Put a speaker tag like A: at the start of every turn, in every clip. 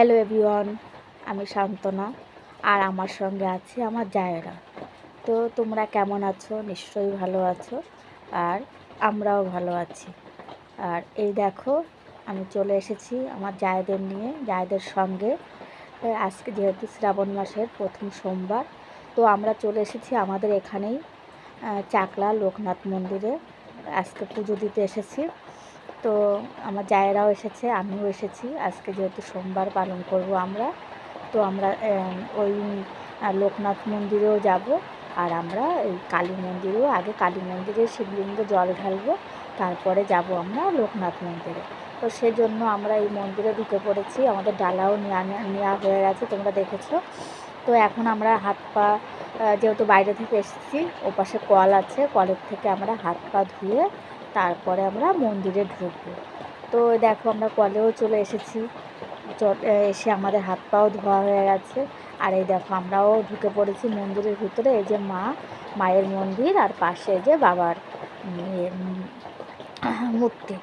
A: Hello everyone আমি শান্তনা আর আমার সঙ্গে আছে আমার জায়েরা। তো তোমরা কেমন আছো? নিশ্চয়ই ভালো আছো আর আমরাও ভালো আছি। আর এই দেখো, আমি চলে এসেছি আমার জায়েদের নিয়ে, জায়েদের সঙ্গে। আজকে যেহেতু শ্রাবণ মাসের প্রথম সোমবার, তো আমরা চলে এসেছি আমাদের এখানেই চাকলা লোকনাথ মন্দিরে। আজকে পুজো দিতে এসেছি। তো আমার জায়েরাও এসেছে, আমিও এসেছি। আজকে যেহেতু সোমবার পালন করব আমরা, তো আমরা ওই লোকনাথ মন্দিরেও যাব। আর আমরা এই কালী মন্দিরেও, আগে কালী মন্দিরে শিবলিঙ্গে জল ঢালবো, তারপরে যাব আমরা লোকনাথ মন্দিরে। তো সেজন্য আমরা এই মন্দিরে ঢুকে পড়েছি। আমাদের ডালাও নেওয়া হয়ে গেছে, তোমরা দেখেছ। তো এখন আমরা হাত পা যেহেতু বাইরে থেকে এসেছি, ওপাশে কল আছে, কলের থেকে আমরা হাত পা ধুয়ে তারপরে আমরা মন্দিরে ঢুকবো। তো দেখো আমরা কলেও চলে এসেছি। এসে আমাদের হাত পাও ধোয়া হয়ে গেছে। আর এই দেখো আমরাও ঢুকে পড়েছি মন্দিরের ভিতরে। এই যে মা মায়ের মন্দির আর পাশে যে বাবার ইয়ে, মূর্তি।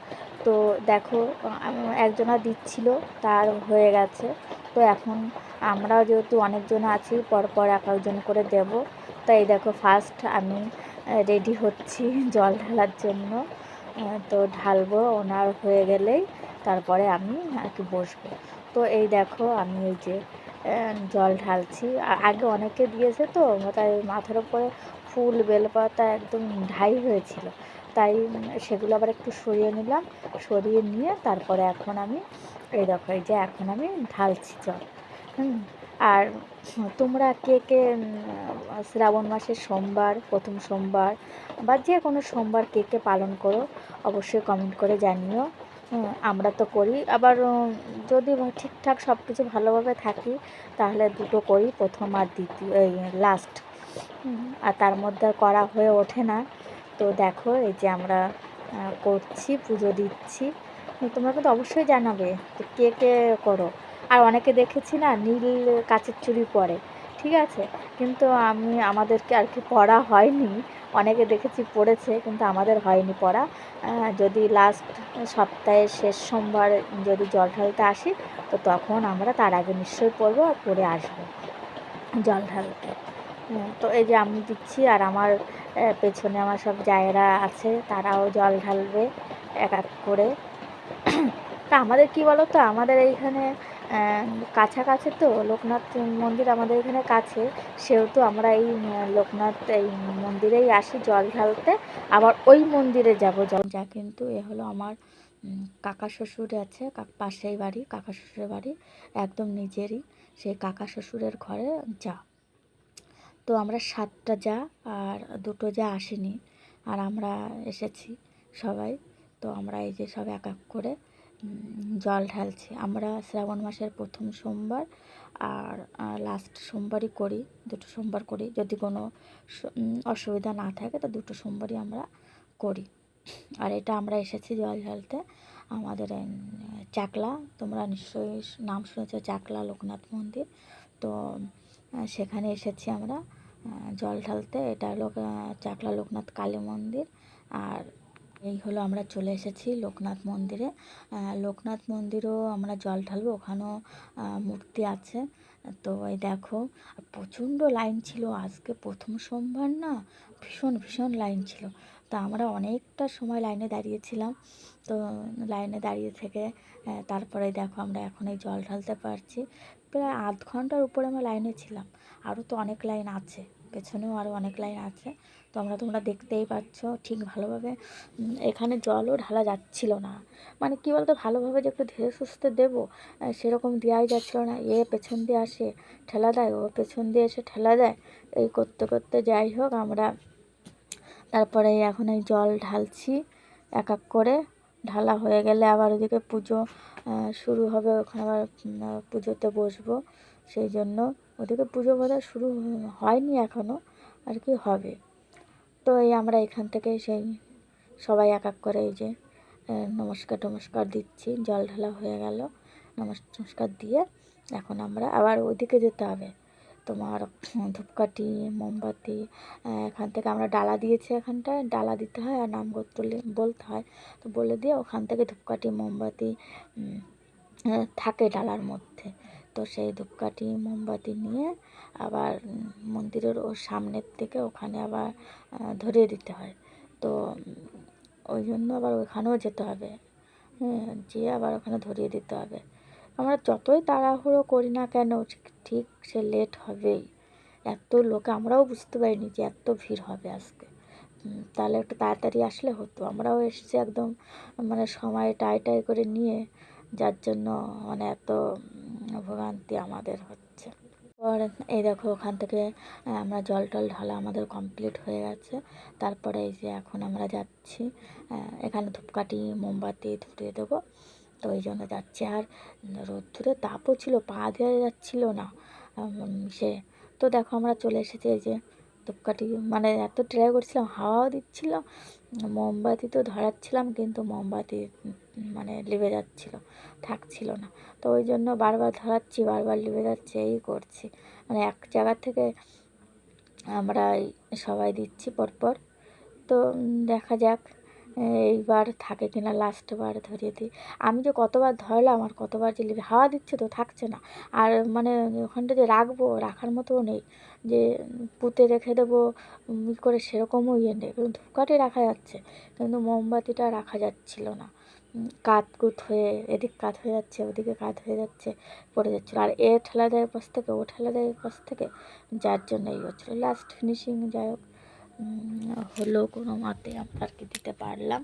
A: তো দেখো একজনা দিচ্ছিল তার হয়ে গেছে। তো এখন আমরা যেহেতু অনেকজন আছি পরপর এক একজন করে দেব। তো এই দেখো ফার্স্ট আমি রেডি হচ্ছি জল ঢালার জন্য। তো ঢালবো ওনার হয়ে গেলেই তারপরে আমি আর কি বসবো। তো এই দেখো আমি এই যে জল ঢালছি। আগে অনেকে দিয়েছে তো, তাই মাথার উপরে ফুল, বেলপাতা একদম ঢাই হয়েছিল। তাই সেগুলো আবার একটু সরিয়ে নিলাম। সরিয়ে নিয়ে তারপরে এখন আমি, এই দেখো এই যে এখন আমি ঢালছি জল। হুম। আর তোমরা কে কে শ্রাবণ মাসের সোমবার, প্রথম সোমবার বা যে কোনো সোমবার কে কে পালন করো, অবশ্যই কমেন্ট করে জানিও। আমরা তো করি। আবার যদি ঠিকঠাক সব কিছু ভালোভাবে থাকি, তাহলে দুটো করি, প্রথম আর দ্বিতীয়, এই লাস্ট আর তার মধ্যে করা হয়ে ওঠে না। তো দেখো, এই যে আমরা করছি, পুজো দিচ্ছি। তোমরা কিন্তু অবশ্যই জানাবে কে কে করো। আর অনেকে দেখেছি না নীল কাচের চুড়ি পরে ঠিক আছে? কিন্তু আমি আমাদেরকে আর কি পড়া হয়নি। অনেকে দেখেছি পড়েছে কিন্তু আমাদের হয়নি পড়া যদি লাস্ট সপ্তাহের শেষ সোমবার যদি জল ঢালতে আসি তো তখন আমরা তার আগে নিশ্চয়ই পড়ব আর পড়ে আসব জল ঢালতে। হ্যাঁ, তো এই যে আমি দিচ্ছি আর আমার পেছনে আমার সব জায়গা আছে তারাও জল ঢালবে এক এক করে। তা আমাদের কি বলো তো আমাদের এইখানে কাছাকাছি তো লোকনাথ মন্দির আমাদের এখানে কাছে। সেহেতু আমরা এই লোকনাথ এই মন্দিরেই আসি জল ঢালতে। আবার ওই মন্দিরে যাব জল। যা কিন্তু এ হলো আমার কাকা শ্বশুর আছে পাশেই বাড়ি, কাকা শ্বশুরের বাড়ি, একদম নিজেরই। সেই কাকা শ্বশুরের ঘরে যা। তো আমরা সাতটা যা আর দুটো যা আসেনি। আর আমরা এসেছি সবাই। তো আমরা এই যে সব এক এক করে জল ঢালছি। আমরা শ্রাবণ মাসের প্রথম সোমবার আর লাস্ট সোমবারই করি, দুটো সোমবার করি। যদি কোনো অসুবিধা না থাকে, তো দুটো সোমবারই আমরা করি। আর এটা আমরা এসেছি জল ঢালতে। আমাদের চাকলা, তোমরা নিশ্চয়ই নাম শুনেছ চাকলা লোকনাথ মন্দির। তো সেখানে এসেছি আমরা জল ঢালতে। এটা হলো চাকলা লোকনাথ কালী মন্দির। আর এই হলো আমরা চলে এসেছি লোকনাথ মন্দিরে। লোকনাথ মন্দিরেও আমরা জল ঢালবো, ওখানেও মূর্তি আছে। তো এই দেখো, প্রচণ্ড লাইন ছিল। আজকে প্রথম সোমবার না, ভীষণ ভীষণ লাইন ছিল। তা আমরা অনেকটা সময় লাইনে দাঁড়িয়েছিলাম। তো লাইনে দাঁড়িয়ে থেকে তারপরে দেখো আমরা এখন এই জল ঢালতে পারছি। প্রায় আধ ঘণ্টার উপরে আমরা লাইনে ছিলাম। আরও তো অনেক লাইন আছে। পেছনেও আরও অনেক লাইন আছে। তো আমরা তোমরা দেখতেই পাচ্ছ, ঠিক ভালোভাবে এখানে জলও ঢালা যাচ্ছিল না। মানে কী বলতো, ভালোভাবে যে একটু ধীরে সুস্থে দেবো সেরকম দেওয়াই যাচ্ছিল না। এ পেছন দিয়ে আসে, ঠেলা দেয়, ও পেছন দিয়ে এসে ঠেলা দেয়। এই করতে করতে যাই হোক, আমরা তারপরে এখন এই জল ঢালছি এক এক করে। ঢালা হয়ে গেলে আবার ওদিকে পুজো শুরু হবে। ওখানে আবার পুজোতে বসবো। সেই জন্য ওদিকে পুজো বোধহয় শুরু হয়নি এখনও আর কি হবে। তো এই আমরা এখান থেকে সেই সবাই এক এক করে এই যে নমস্কার টমস্কার দিচ্ছি, জল ঢালা হয়ে গেল নমস্কার দিয়ে এখন আমরা আবার ওইদিকে যেতে হবে। তোমার ধূপকাঠি, মোমবাতি এখান থেকে আমরা ডালা দিয়েছি এখানটায়, ডালা দিতে হয় আর নাম করতে বলতে হয়। তো বলে দিয়ে ওখান থেকে ধূপকাঠি, মোমবাতি থাকে ডালার মধ্যে। তো সেই ধূপকাঠি মোমবাতি নিয়ে আবার মন্দিরের ওর সামনের থেকে ওখানে আবার ধরিয়ে দিতে হয়। তো ওই জন্য আবার ওখানেও যেতে হবে। হ্যাঁ যেয়ে আবার ওখানে ধরিয়ে দিতে হবে। আমরা যতই তাড়াহুড়ো করি না কেন, ঠিক সে লেট হবেই। এত লোকে, আমরাও বুঝতে পারিনি যে এত ভিড় হবে আজকে। তাহলে একটু তাড়াতাড়ি আসলে হতো। আমরাও এসেছি একদম মানে সময় টাই টাই করে নিয়ে, যার জন্য মানে এত ভোগান্তি আমাদের হচ্ছে। পর এই দেখো ওখান থেকে আমরা জল টল ঢালা আমাদের কমপ্লিট হয়ে গেছে। তারপরে এই যে এখন আমরা যাচ্ছি এখানে ধূপকাঠি, মোমবাতি ধরিয়ে দেবো। তো ওই জন্য যাচ্ছি। আর রোদ্দুরে তাপও ছিল, পা দেওয়া যাচ্ছিল না সে। তো দেখো আমরা চলে এসেছি এই যে ধূপকাঠি মানে এত ট্রাই করছিলাম, হাওয়াও দিচ্ছিল, মোমবাতি তো ধরাচ্ছিলাম কিন্তু মোমবাতি মানে লিভে যাচ্ছিল, থাকছিল না। তো ওই জন্য বারবার ধরাচ্ছি, বারবার লিভে যাচ্ছে, এই করছি। মানে এক জায়গা থেকে আমরা সবাই দিচ্ছি পরপর। তো দেখা যাক। এইবার থাকে কিনা লাস্ট বার ধরিয়ে দিই। আমি যে কতবার ধরলাম আর কতবার যে হাওয়া দিচ্ছে তো থাকছে না। আর মানে ওখানটা যে রাখব, রাখার মতোও নেই। যে পুঁতে রেখে দেবো ই করে সেরকমও ইয়ে নেই। কিন্তু ধূপকাঠি রাখা যাচ্ছে, কিন্তু মোমবাতিটা রাখা যাচ্ছিল না। কাত কুত হয়ে, এদিক কাত হয়ে যাচ্ছে, ওদিকে কাত হয়ে যাচ্ছে, পড়ে যাচ্ছিল। আর এ ঠেলা দেয় পাশ থেকে, ও ঠেলা দেয় পাশ থেকে যার জন্য এই হচ্ছিল। লাস্ট ফিনিশিং যাই হোক। হলো কোনো মতে আমরা আর কি দিতে পারলাম।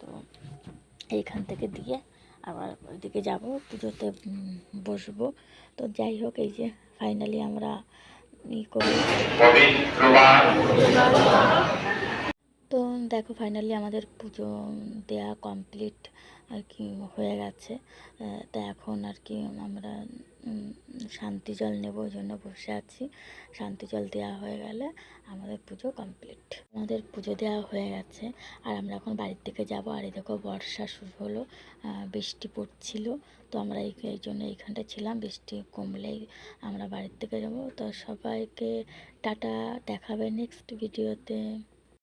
A: তো এইখান থেকে দিয়ে আবার ওইদিকে যাব, পুজোতে বসবো। তো যাই হোক, এই যে ফাইনালি আমরা ই করি। তো দেখো ফাইনালি আমাদের পুজো দেওয়া কমপ্লিট আর কি হয়ে গেছে। তা এখন আর কি আমরা শান্তি জল নেব ওই জন্য বসে আছি। শান্তি জল দেওয়া হয়ে গেলে আমাদের পুজো কমপ্লিট আমাদের পুজো দেওয়া হয়ে গেছে আর আমরা এখন বাড়ির থেকে যাব। আর এই দেখো বর্ষা শুরু হলো বৃষ্টি পড়ছিল, তো আমরা এই জন্য এইখানটা ছিলাম। বৃষ্টি কমলেই আমরা বাড়ির থেকে যাব। তো সবাইকে টাটা, দেখাবে নেক্সট ভিডিওতে